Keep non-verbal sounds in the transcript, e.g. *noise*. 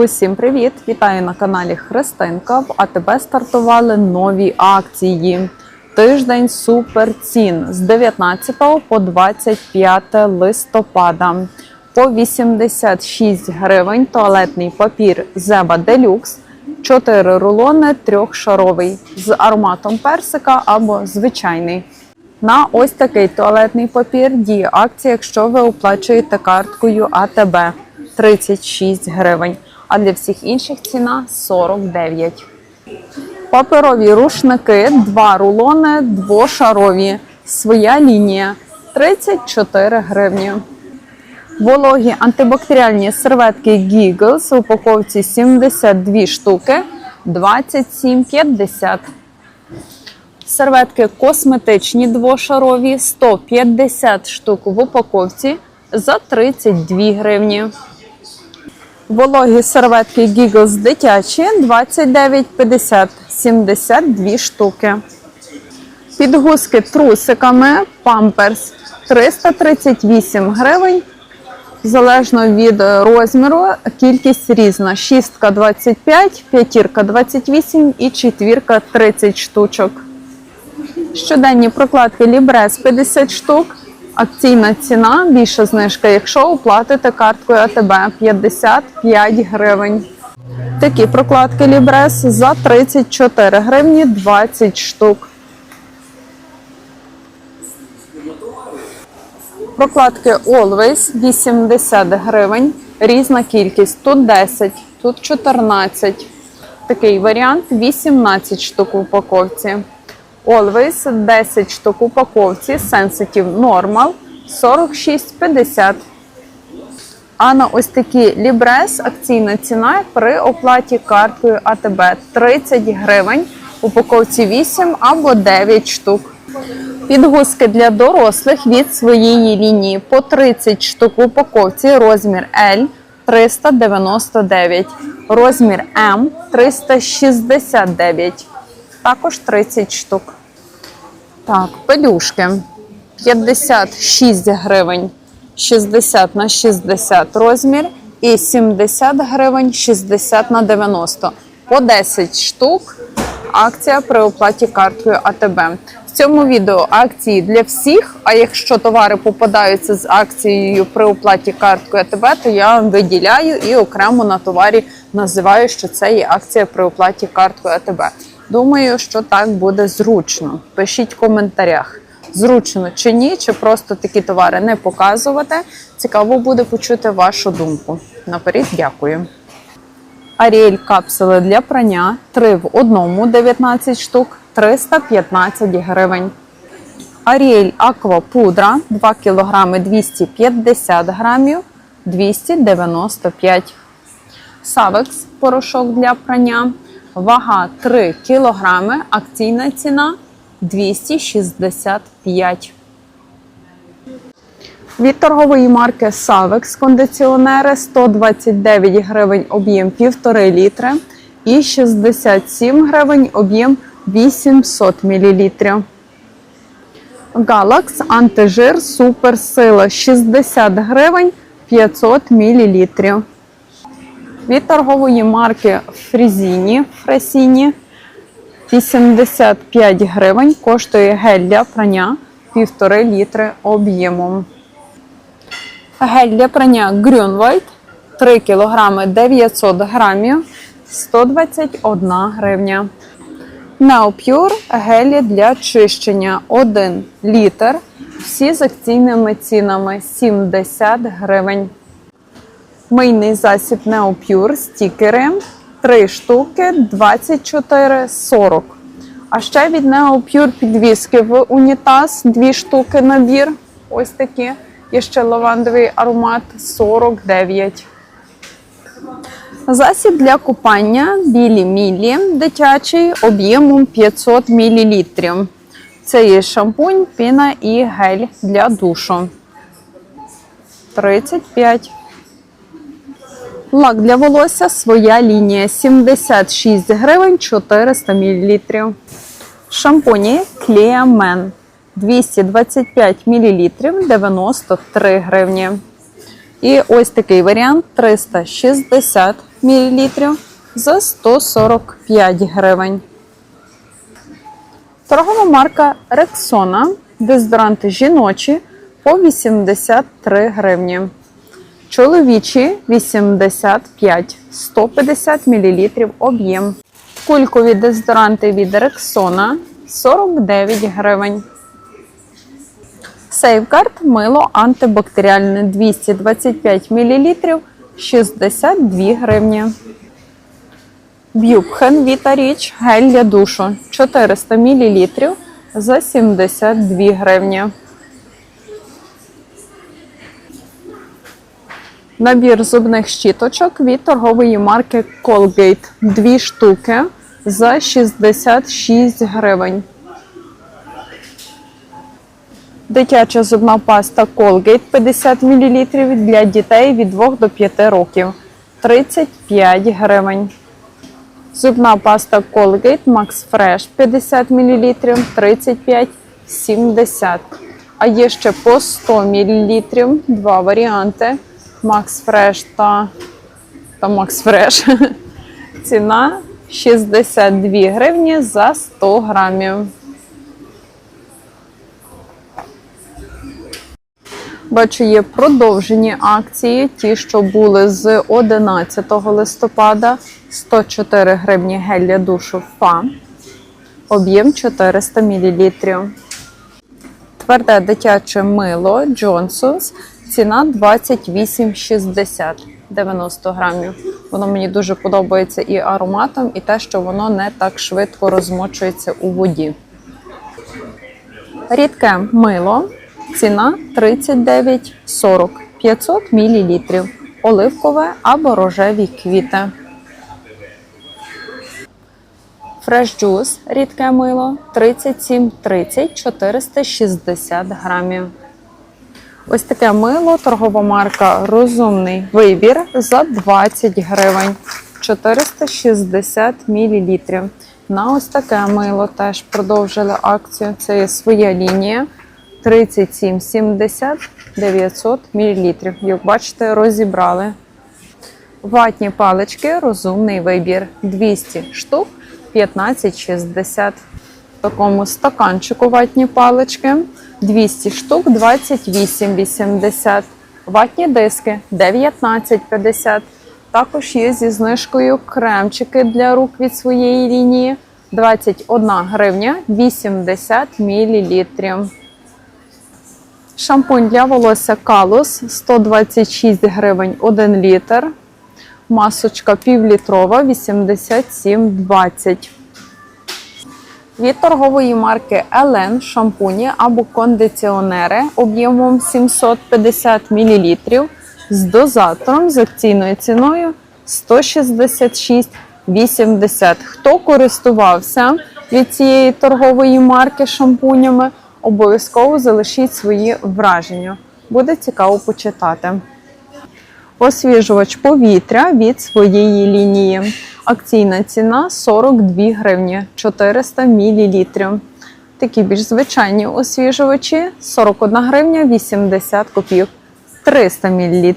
Усім привіт! Вітаю на каналі Христинка. В АТБ стартували нові акції. Тиждень суперцін з 19 по 25 листопада. По 86 гривень туалетний папір Зеба Делюкс, 4 рулони трьохшаровий з ароматом персика або звичайний. На ось такий туалетний папір діє акція, якщо ви оплачуєте карткою АТБ 36 гривень, а для всіх інших ціна 49. Паперові рушники, два рулони, двошарові. Своя лінія 34 гривні. Вологі антибактеріальні серветки Giggles в упаковці 72 штуки 27,50. Серветки косметичні двошарові 150 штук в упаковці за 32 гривні. Вологі серветки Giggles дитячі 29,50 72 штуки. Підгузки трусиками Pampers 338 гривень. Залежно від розміру, кількість різна. Шістка 25, п'ятірка 28 і четвірка 30 штучок. Щоденні прокладки Лібрес 50 штук. Акційна ціна, більша знижка, якщо оплатите карткою АТБ 55 гривень. Такі прокладки Лібрес за 34 гривні 20 штук. Прокладки Always 80 гривень. Різна кількість. Тут 10, тут 14. Такий варіант 18 штук в упаковці. Always 10 штук упаковці. Sensitive Normal 46,50. А на ось такі Libres акційна ціна при оплаті карткою АТБ 30 гривень. Упаковці 8 або 9 штук. Підгузки для дорослих від своєї лінії по 30 штук упаковці. Розмір L 399, розмір М 369. Також 30 штук. Так, пелюшки 56 гривень, 60 на 60 розмір і 70 гривень 60 на 90. По 10 штук. Акція при оплаті карткою АТБ. В цьому відео акції для всіх. А якщо товари попадаються з акцією при оплаті карткою АТБ, то я виділяю і окремо на товарі називаю, що це є акція при оплаті карткою АТБ. Думаю, що так буде зручно. Пишіть в коментарях, зручно чи ні, чи просто такі товари не показувати. Цікаво буде почути вашу думку. Наперед, дякую. Аріель капсули для прання 3 в одному 19 штук 315 гривень. Аріель Аква пудра 2 кг 250 грамів 295 Савекс порошок для прання. Вага 3 кг. Акційна ціна 265. Від торгової марки Savex кондиціонери 129 гривень об'єм 1,5 літри і 67 гривень об'єм 800 мл. Галакс антижир суперсила 60 гривень 500 мл. Від торгової марки Фрізіні Фресіні 85 гривень коштує гель для прання 1,5 літри об'ємом. Гель для прання Grünwald 3 кг 900 грамів 121 гривня. Neopure гелі для чищення 1 літр. Всі з акційними цінами 70 гривень. Мийний засіб Neopure стікери 3 штуки 24,40. А ще від Neopure підвіски в унітаз 2 штуки набір. Ось такі. Є ще лавандовий аромат 49. Засіб для купання білі мілі дитячий об'ємом 500 мл. Це є шампунь, піна і гель для душу. 35. Лак для волосся своя лінія 76 гривень 400 мл. Шампуні Men 225 мл 93 гривні. І ось такий варіант 360 мл за 145 гривень. Торгова марка Rexona. Дезодоранти жіночі по 83 гривні. Чоловічі 85, 150 мл об'єм. Кулькові дезодоранти від Rexona 49 гривень. Сейфгард мило антибактеріальне 225 мл 62 гривні. Б'юбхен Віта Річ гель для душу 400 мл за 72 гривні. Набір зубних щіточок від торгової марки Colgate. Дві штуки за 66 гривень. Дитяча зубна паста Colgate 50 мл для дітей від 2 до 5 років 35 гривень. Зубна паста Colgate Max Fresh 50 мл 35 70. А є ще по 100 мл два варіанти Max Fresh та, та Max Fresh. *laughs* Ціна 62 гривні за 100 грамів. Бачу, є продовжені акції, ті, що були з 11 листопада, 104 гривні гель для душу ФА, об'єм 400 мл. Тверде дитяче мило Johnson's, ціна 28,60 90 грамів. Воно мені дуже подобається і ароматом, і те, що воно не так швидко розмочується у воді. Рідке мило. Ціна 39,40 500 мл. Оливкове або рожеві квіти. Fresh Juice рідке мило 37,30 460 грамів. Ось таке мило, торгова марка Розумний вибір за 20 гривень 460 мл. На ось таке мило теж продовжили акцію. Це є своя лінія. 37,70 900 мл. Як бачите, розібрали. Ватні палички розумний вибір. 200 штук 15,60. В такому стаканчику ватні палички 200 штук 28,80. Ватні диски 19,50. Також є зі знижкою кремчики для рук від своєї лінії 21 гривня 80 мл. Шампунь для волосся Калус 126 гривень 1 літр. Масочка півлітрова 87,20. Від торгової марки Елен шампуні або кондиціонери об'ємом 750 мл з дозатором з акційною ціною 166,80. Хто користувався від цієї торгової марки шампунями? Обов'язково залишіть свої враження. Буде цікаво почитати. Освіжувач повітря від своєї лінії. Акційна ціна 42 гривні 400 мл. Такі більш звичайні освіжувачі 41 гривня 80 копійок 300 мл.